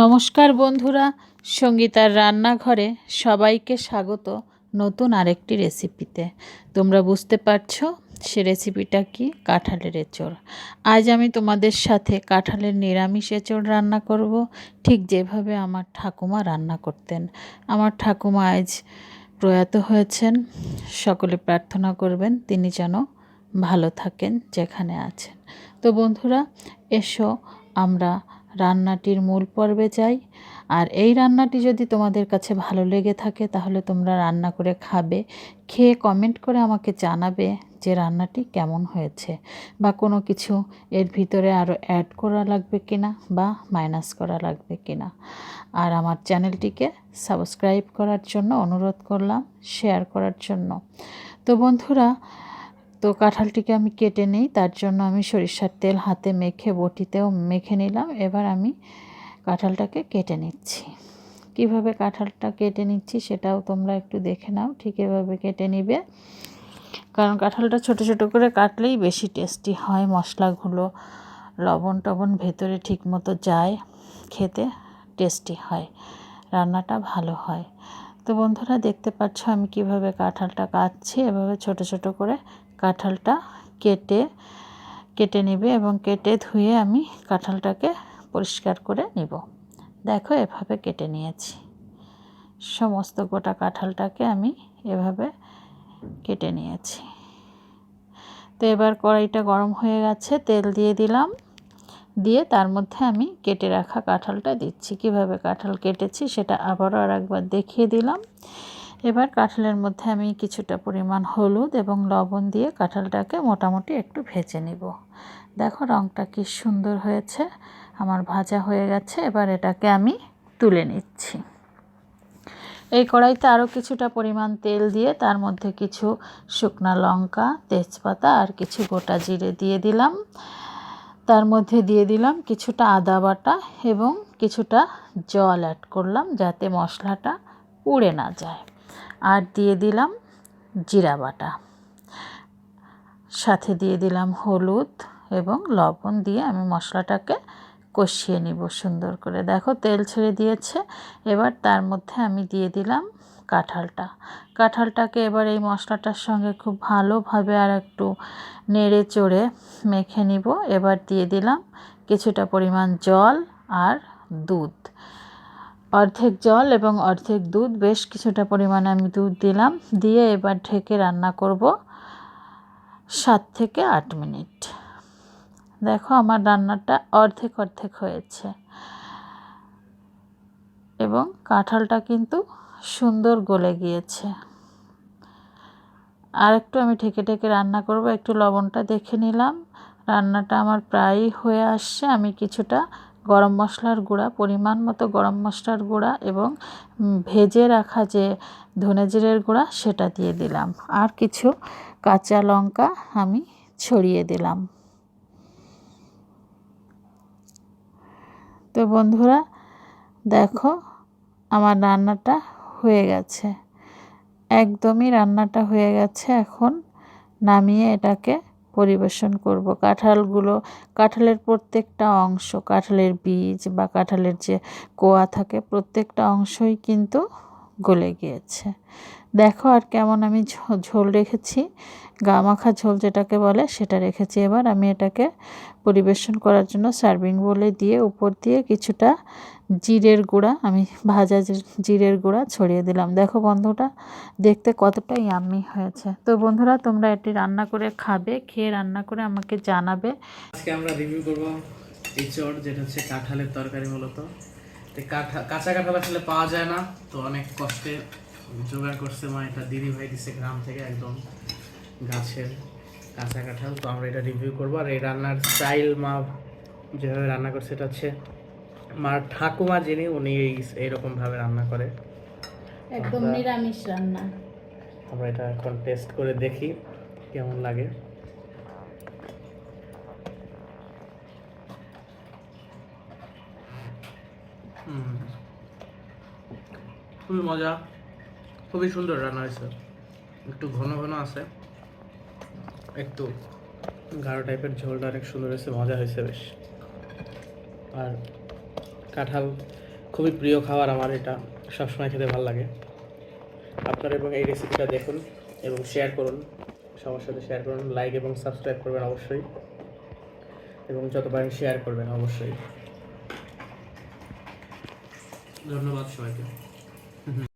নমস্কার বন্ধুরা, সঙ্গীতার রান্নাঘরে সবাইকে স্বাগত নতুন আরেকটি রেসিপিতে। তোমরা বুঝতে পারছ সে রেসিপিটা কি? কাঁঠালের এঁচড়। আজ আমি তোমাদের সাথে কাঁঠালের নিরামিষ এঁচড় রান্না করব। ঠিক যেভাবে আমার ঠাকুমা রান্না করতেন। আমার ঠাকুমা আজ প্রয়াত হয়েছেন, সকলে প্রার্থনা করবেন তিনি যেন ভালো থাকেন যেখানে আছেন। তো বন্ধুরা, এসো আমরা রান্নাটির মূল পর্বে যাই। আর এই রান্নাটি যদি তোমাদের কাছে ভালো লেগে থাকে, তাহলে তোমরা রান্না করে খাবে। খেয়ে কমেন্ট করে আমাকে জানাবে যে রান্নাটি কেমন হয়েছে। বা কোনো কিছু এর ভিতরে আরও অ্যাড করা লাগবে কিনা বা মাইনাস করা লাগবে কিনা। আর আমার চ্যানেলটিকে সাবস্ক্রাইব করার জন্য অনুরোধ করলাম শেয়ার করার জন্য। তো বন্ধুরা তো কাঁঠালটিকে আমি কেটে নিই, তার জন্য আমি সরিষার তেল হাতে মেখে বটিতেও মেখে নিলাম। এবার আমি কাঁঠালটাকে কেটে নিচ্ছি। কীভাবে কাঁঠালটা কেটে নিচ্ছি সেটাও তোমরা একটু দেখে নাও, ঠিক এভাবে কেটে নিবে। কারণ কাঁঠালটা ছোট ছোট করে কাটলেই বেশি টেস্টি হয়, মশলাগুলো লবণ টবণ ভেতরে ঠিক মতো যায়, খেতে টেস্টি হয়, রান্নাটা ভালো হয়। তো বন্ধুরা দেখতে পাচ্ছ আমি কীভাবে কাঁঠালটা কাটছি, এভাবে ছোট ছোট করে কাঁঠালটা কেটে কেটে নেবে এবং কেটে ধুয়ে আমি কাঁঠালটাকে পরিষ্কার করে নিব। দেখো এভাবে কেটে নিয়েছি। সমস্ত গোটা কাঁঠালটাকে আমি এভাবে কেটে নিয়েছি। তো এবার কড়াইটা গরম হয়ে গেছে, তেল দিয়ে দিলাম। দিয়ে তার মধ্যে আমি কেটে রাখা কাঁঠালটা দিচ্ছি। কীভাবে কাঁঠাল কেটেছি সেটা আবারও আর একবার দেখিয়ে দিলাম। এবার কাঁঠালের মধ্যে আমি কিছুটা পরিমাণ হলুদ এবং লবণ দিয়ে কাঁঠালটাকে মোটামুটি একটু ভেজে নিব। দেখো রঙটা কি সুন্দর হয়েছে, আমার ভাজা হয়ে গেছে, এবার এটাকে আমি তুলে নিচ্ছি। এই কড়াইতে আরও কিছুটা পরিমাণ তেল দিয়ে তার মধ্যে কিছু শুকনা লঙ্কা, তেজপাতা আর কিছু গোটা জিরে দিয়ে দিলাম। তার মধ্যে দিয়ে দিলাম কিছুটা আদা বাটা এবং কিছুটা জল অ্যাড করলাম যাতে মশলাটা পুড়ে না যায়। আর দিয়ে দিলাম জিরা বাটা। সাথে দিয়ে দিলাম হলুদ এবং লবণ দিয়ে আমি মশলাটাকে কষিয়ে নিব সুন্দর করে। দেখো তেল ছেড়ে দিয়েছে, এবার তার মধ্যে আমি দিয়ে দিলাম কাঁঠালটা। কাঁঠালটাকে এবার এই মশলাটার সঙ্গে খুব ভালোভাবে আর একটু নেড়ে চড়ে মেখে নিব। এবার দিয়ে দিলাম কিছুটা পরিমাণ জল আর দুধ। অর্ধেক জল এবং অর্ধেক দুধ, বেশ কিছুটা পরিমাণে আমি দুধ দিলাম। দিয়ে এবার ঢেকে রান্না করব সাত থেকে আট মিনিট। দেখো আমার রান্নাটা অর্ধেক অর্ধেক হয়েছে। এবং কাঁঠালটা কিন্তু সুন্দর গলে গিয়েছে। আর একটু আমি ঢেকে ঢেকে রান্না করব, একটু লবণটা দেখে নিলাম। রান্নাটা আমার প্রায়ই হয়ে আসছে, আমি কিছুটা গরম মশলার গুঁড়া, পরিমাণ মতো গরম মশলার গুঁড়া এবং ভেজে রাখা যে ধনে জিরের গুঁড়া সেটা দিয়ে দিলাম। আর কিছু কাঁচা লঙ্কা আমি ছড়িয়ে দিলাম। তো বন্ধুরা, দেখো আমার রান্নাটা হয়ে গেছে। একদমই রান্নাটা হয়ে গেছে। এখন নামিয়ে এটাকে পরিবেশন করব। কাঁঠালগুলো, কাঁঠালের প্রত্যেকটা অংশ, কাঁঠালের বীজ বা কাঁঠালের যে কোয়া থাকে, প্রত্যেকটা অংশই কিন্তু গলে গিয়েছে। দেখো আর কেমন আমি ঝোল রেখেছি। গা মাখা ঝোল যেটাকে বলে সেটা রেখেছি এবার। আমি এটাকে পরিবেশন করার জন্য সার্ভিং বলে দিয়ে উপর দিয়ে কিছুটা জিরের গুঁড়া, আমি ভাজা জিরের গুঁড়া ছড়িয়ে দিলাম। দেখো বন্ধুটা দেখতে কতটা ইয়াম্মি হয়েছে। তো বন্ধুরা, তোমরা এটি রান্না করে খাবে, খেয়ে রান্না করে আমাকে জানাবে। আজকে আমরা রিভিউ করব এঁচড় যেটা হচ্ছে কাঁঠালের তরকারি মূলত। কাঁচা কাঁঠাল আসলে পাওয়া যায় না তো অনেক কষ্টে জোগাড় করছে মা এটা দিদি ভাই দিছে গ্রাম থেকে একদম গাছের কাঁচা কাঁঠাল তো আমরা এটা রিভিউ করব। আর এই রান্নার স্টাইল মা যেভাবে রান্না করছে এটা হচ্ছে মার ঠাকুমা যিনি উনি এই এইরকমভাবে রান্না করে। একদম নিরামিষ রান্না। আমরা এটা এখন টেস্ট করে দেখি কেমন লাগে। খুবই মজা। খুবই সুন্দর রান্না হয়েছে। একটু ঘন ঘন আছে। একটু গাঢ় টাইপের ঝোলটা অনেক সুন্দর হয়েছে, মজা হয়েছে বেশ। আর কাঁঠাল খুবই প্রিয় খাবার আমার এটা, সবসময় খেতে ভালো লাগে। আপনারা এবং এই রেসিপিটা দেখুন এবং শেয়ার করুন। সবার সাথে শেয়ার করুন লাইক এবং সাবস্ক্রাইব করবেন অবশ্যই। এবং যত পারেন শেয়ার করবেন অবশ্যই। ধন্যবাদ সবাইকে।